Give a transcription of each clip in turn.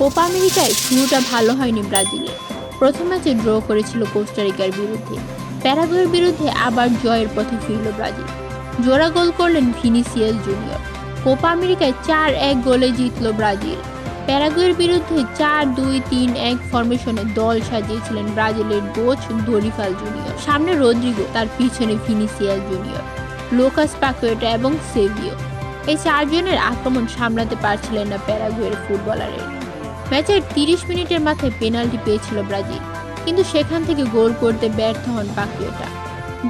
Copa আমেরিকায় শুরুটা ভালো হয়নি ব্রাজিলে প্রথম ম্যাচে ড্র করেছিল কোস্টারিকার বিরুদ্ধে। প্যারাগুয়ের বিরুদ্ধে আবার জয়ের পথে ফিরল ব্রাজিল। জোড়া গোল করলেন ভিনিসিয়াস জুনিয়র। কোপা আমেরিকায় চার এক গোলে জিতল ব্রাজিল। প্যারাগুয়ের বিরুদ্ধে চার দুই তিন এক ফরমেশনে দল সাজিয়েছিলেন ব্রাজিলের কোচ দরিফাল জুনিয়র। সামনে রদ্রিগো, তার পিছনে ভিনিসিয়াস জুনিয়র। লোকাস পাকুয়েটা এবং সেভিও। এই চারজনের আক্রমণ সামলাতে পারছিলেন না প্যারাগুয়ের ফুটবলারের। ম্যাচের তিরিশ মিনিটের মাথায় পেনাল্টি পেয়েছিল ব্রাজিল, কিন্তু সেখান থেকে গোল করতে ব্যর্থ হন পাকুয়েটা।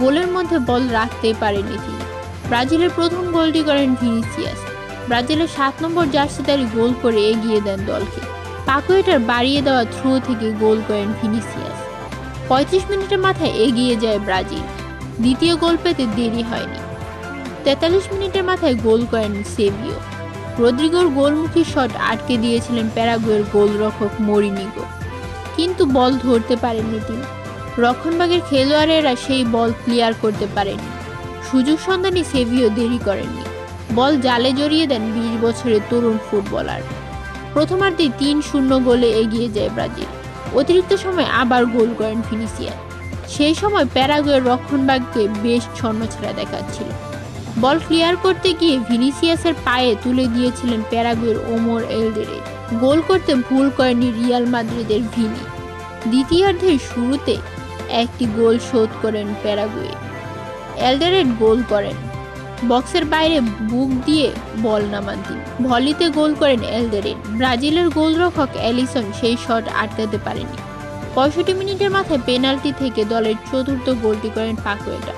গোলের মধ্যে বল রাখতেই পারেননি তিনি। ব্রাজিলের প্রথম গোলটি করেন ভিনিসিয়াস। ব্রাজিলের সাত নম্বর জার্সিদারি গোল করে এগিয়ে দেন দলকে। পাকুয়েটার বাড়িয়ে দেওয়া থ্রু থেকে গোল করেন ভিনিসিয়াস। পঁয়ত্রিশ মিনিটের মাথায় এগিয়ে যায় ব্রাজিল। দ্বিতীয় গোল পেতে দেরি হয়নি। তেতাল্লিশ মিনিটের মাথায় গোল করেন সেভিও। রদ্রিগোর গোলমুখী শট আটকে দিয়েছিলেন প্যারাগুয়ের গোলরক্ষক মরিনিগো। কিন্তু বল ধরতে পারেননি তিনি। রক্ষণভাগের খেলোয়াড়েরা সেই বল ক্লিয়ার করতে পারেননি সুযোগ সন্ধানী সেভিও দেরি করেননি। বল জালে জড়িয়ে দেন বিশ বছরের তরুণ ফুটবলার। প্রথমার্ধে তিন শূন্য গোলে এগিয়ে যায় ব্রাজিল। অতিরিক্ত সময় আবার গোল করেন ফিনিসিয়ান সেই সময় প্যারাগুয়ের রক্ষণভাগকে বেশ ছন্ন ছন্নছাড়া দেখাচ্ছিল। বল ক্লিয়ার করতে গিয়ে ভিনিসিয়াসের পায়ে তুলে দিয়েছিলেন প্যারাগুয়ের ওমর এলদেরে। গোল করতে ভুল করেনি রিয়াল মাদ্রিদের ভিনি। দ্বিতীয়ার্ধের শুরুতে একটি গোল শোধ করেন প্যারাগুয়ে। এলডারেট গোল করেন। বক্সের বাইরে বুক দিয়ে বল নামান তিনি। ভলিতে গোল করেন এলডারেট ব্রাজিলের গোলরক্ষক অ্যালিসন সেই শট আটকাতে পারেনি। পঁয়ষট্টি মিনিটের মাথায় পেনাল্টি থেকে দলের চতুর্থ গোলটি করেন পাকুয়েটা।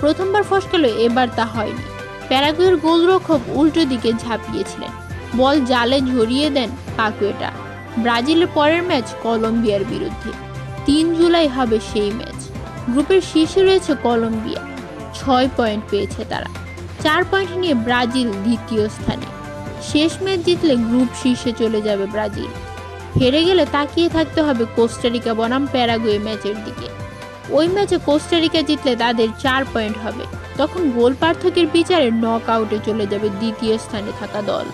প্রথমবার ফসকালো, এবার তা হয়নি। প্যারাগুয়ের গোলরক্ষক উল্টো দিকে ঝাঁপিয়েছিলেন। বল জালে ঝরিয়ে দেন পাকুয়েটা। ব্রাজিলের পরের ম্যাচ কলম্বিয়ার বিরুদ্ধে। তিন জুলাই হবে সেই ম্যাচ। গ্রুপের শীর্ষে রয়েছে কলম্বিয়া। ছয় পয়েন্ট পেয়েছে তারা। চার পয়েন্ট নিয়ে ব্রাজিল দ্বিতীয় স্থানে। শেষ ম্যাচ জিতলে গ্রুপ শীর্ষে চলে যাবে ব্রাজিল। হেরে গেলে তাকিয়ে থাকতে হবে কোস্টারিকা বনাম প্যারাগুয়ে ম্যাচের দিকে। ওই ম্যাচে কোস্টারিকা জিতলে তাদের চার পয়েন্ট হবে। তখন গোল পার্থক্যের বিচারে নক আউটে চলে যাবে দ্বিতীয় স্থানে থাকা দল।